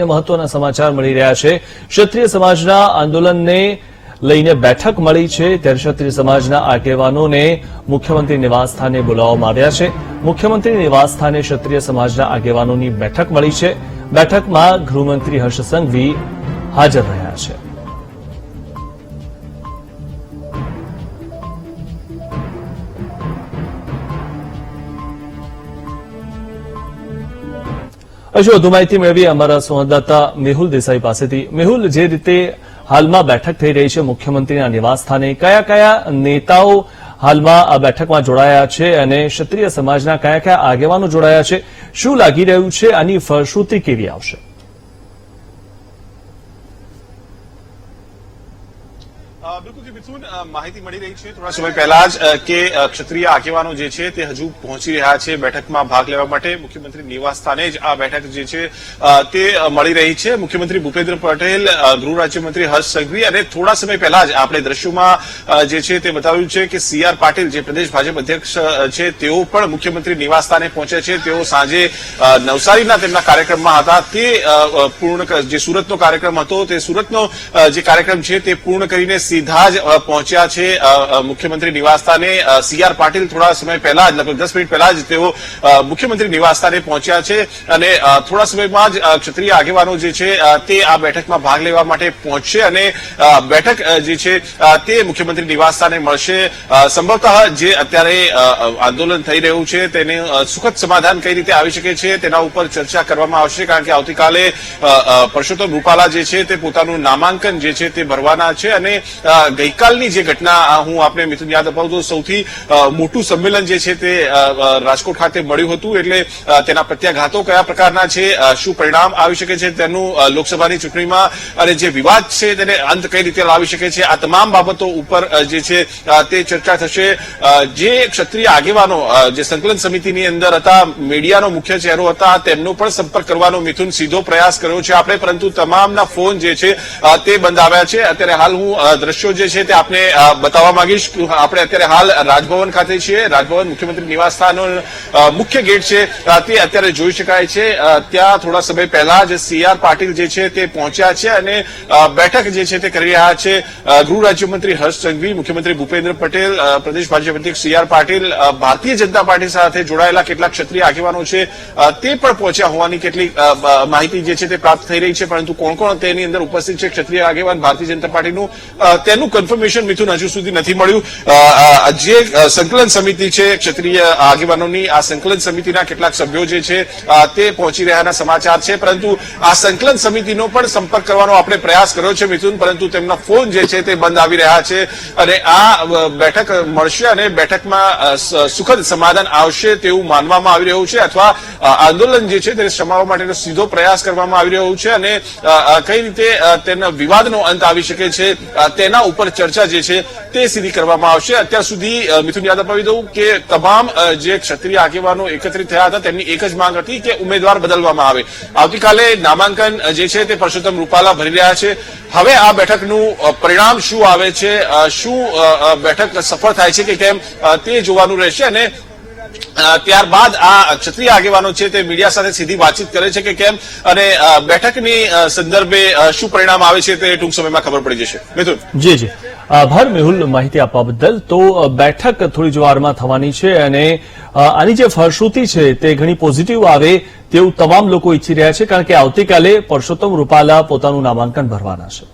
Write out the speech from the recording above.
લઈને મહત્વના સમાચાર મળી રહ્યા છે. ક્ષત્રિય સમાજના આંદોલનને લઈને બેઠક મળી છે. ત્યારે ક્ષત્રિય સમાજના આગેવાનોને મુખ્યમંત્રી નિવાસસ્થાને બોલાવવામાં આવ્યા છે. મુખ્યમંત્રી નિવાસસ્થાને ક્ષત્રિય સમાજના આગેવાનોની બેઠક મળી છે. બેઠકમાં ગૃહમંત્રી હર્ષ સંઘવી હાજર રહ્યા છે. હજુ વધુ માહિતી મેળવી અમારા સંવાદદાતા મેહુલ દેસાઈ પાસેથી. મેહુલ, જે રીતે હાલમાં બેઠક થઈ રહી છે મુખ્યમંત્રીના નિવાસસ્થાને કયા કયા નેતાઓ હાલમાં આ બેઠકમાં જોડાયા છે અને ક્ષત્રિય સમાજના કયા કયા આગેવાનો જોડાયા છે, શું લાગી રહ્યું છે, આની ફળશ્રુતિ કેવી આવશે? બિલકુલ જી, મિથુન માહિતી મળી રહી છે. થોડા સમય પહેલા જ કે ક્ષત્રિય આગેવાનો જે છે તે હજુ પહોંચી રહ્યા છે બેઠકમાં ભાગ લેવા માટે. મુખ્યમંત્રી નિવાસ સ્થાને જ આ બેઠક જે છે તે મળી રહી છે. મુખ્યમંત્રી ભૂપેન્દ્ર પટેલ ગૃહ રાજ્યમંત્રી હર્ષ સંઘવી અને થોડા સમય પહેલા જ આપણે દ્રશ્યોમાં જે છે તે બતાવ્યું છે કે સી આર પાટીલ, જે પ્રદેશ ભાજપ અધ્યક્ષ છે, તેઓ પણ મુખ્યમંત્રી નિવાસ સ્થાને પહોંચ્યા છે. તેઓ સાંજે નવસારીના તેમના કાર્યક્રમમાં હતા. તે પૂર્ણ જે સુરતનો કાર્યક્રમ હતો, તે સુરતનો જે કાર્યક્રમ છે તે પૂર્ણ કરીને સીધા જ પહોંચ્યા છે મુખ્યમંત્રી નિવાસસ્થાને. સી આર પાટીલ થોડા સમય પહેલા જ, લગભગ દસ મિનિટ પહેલા જ તેઓ મુખ્યમંત્રી નિવાસસ્થાને પહોંચ્યા છે અને થોડા સમયમાં જ ક્ષત્રિય આગેવાનો જે છે તે આ બેઠકમાં ભાગ લેવા માટે પહોંચશે અને બેઠક જે છે તે મુખ્યમંત્રી નિવાસસ્થાને મળશે. સંભવતઃ જે અત્યારે આંદોલન થઈ રહ્યું છે તેને સુખદ સમાધાન કઈ રીતે આવી શકે છે તેના ઉપર ચર્ચા કરવામાં આવશે કારણ કે આવતીકાલે પરસોત્તમ રૂપાલા જે છે તે પોતાનું નામાંકન જે છે તે ભરવાના છે અને ગઈકાલની જે ઘટના હું આપને મિથુન યાદ અપાવું તો સૌથી મોટું સંમેલન જે છે તે રાજકોટ ખાતે મળ્યું હતું, એટલે તેના પ્રત્યાઘાતો કયા પ્રકારના છે શું પરિણામ આવી શકે છે તેનું લોકસભાની ચૂંટણીમાં, અને જે વિવાદ છે તેને અંત કઈ રીતે લાવી શકે છે, આ તમામ બાબતો ઉપર જે છે તે ચર્ચા થશે. જે ક્ષત્રિય આગેવાનો જે સંકલન સમિતિની અંદર હતા, મીડિયાનો મુખ્ય ચહેરો હતા, તેમનો પણ સંપર્ક કરવાનો મિથુન સીધો પ્રયાસ કર્યો છે. આપણે પરંતુ તમામના ફોન જે છે તે બંધ આવ્યા છે. અત્યારે હાલ હું દ્રશ્યો જે છે તે આપને બતાવવા માંગીશ. આપણે અત્યારે હાલ રાજભવન ખાતે છીએ. રાજભવન મુખ્યમંત્રી નિવાસસ્થાનનો મુખ્ય ગેટ છે. તે અત્યારે જોઈ શકાય છે. ત્યાં થોડા સમય પહેલા જ સીઆર પાટીલ જે છે તે પહોંચ્યા છે અને બેઠક જે છે તે કરી રહ્યા છે. ગૃહ રાજ્યમંત્રી હર્ષ સંઘવી, મુખ્યમંત્રી ભૂપેન્દ્ર પટેલ પ્રદેશ ભાજપ અધ્યક્ષ સીઆર પાટીલ ભારતીય જનતા પાર્ટી સાથે જોડાયેલા કેટલાક ક્ષત્રિય આગેવાનો છે તે પણ પહોંચ્યા હોવાની કેટલીક માહિતી જે છે તે પ્રાપ્ત થઈ રહી છે. પરંતુ કોણ કોણ તેની અંદર ઉપસ્થિત છે ક્ષત્રિય આગેવાન ભારતીય જનતા પાર્ટીનું? તેનું કન્ફર્મેશન મિથુન હજુ સુધી નથી મળ્યું. જે સંકલન સમિતિ છે ક્ષત્રિય આગેવાનોની આ સંકલન સમિતિના કેટલાક સભ્યો જે છે તે પહોંચી રહ્યાના સમાચાર છે. પરંતુ આ સંકલન સમિતિનો પણ સંપર્ક કરવાનો આપણે પ્રયાસ કર્યો છે મિથુન પરંતુ તેમના ફોન જે છે તે બંધ આવી રહ્યા છે અને આ બેઠક મળશે અને બેઠકમાં સુખદ સમાધાન આવશે તેવું માનવામાં આવી રહ્યું છે અથવા આંદોલન જે છે તેને સમાવવા માટેનો સીધો પ્રયાસ કરવામાં આવી રહ્યો છે અને કઈ રીતે તેના વિવાદનો અંત આવી શકે છે અ, તેના ઉપર ચર્ચા જે છે તે સીધી કરવામાં આવશે. અત્યાર સુધી મિથુન યાદ અપાવી દઉં કે તમામ જે ક્ષત્રિય આગેવાનો એકત્રિત થયા હતા તેમની એક જ માંગ હતી કે ઉમેદવાર બદલવામાં આવે. આવતીકાલે નામાંકન જે છે તે પરસોત્તમ રૂપાલા ભરી રહ્યા છે. હવે આ બેઠકનું પરિણામ શું આવે છે? શું બેઠક સફળ થાય છે કે કેમ? તે જોવાનું રહેશે અને ત્યારબાદ આ ક્ષત્રિય આગેવાનો છે તે મીડિયા સાથે સીધી વાતચીત કરે છે કે કેમ અને બેઠકની સંદર્ભે શું પરિણામ આવે છે તે ટૂંક સમયમાં ખબર પડી જશે. મિથુન. જી જી. આભાર મેહુલ માહિતી આપવા બદલ. તો બેઠક થોડી જ વારમાં થવાની છે અને આની જે ફળશ્રુતિ છે તે ઘણી પોઝિટિવ આવે તેવું તમામ લોકો ઈચ્છી રહ્યા છે કારણ કે આવતીકાલે પરસોત્તમ રૂપાલા પોતાનું નામાંકન ભરવાના છે.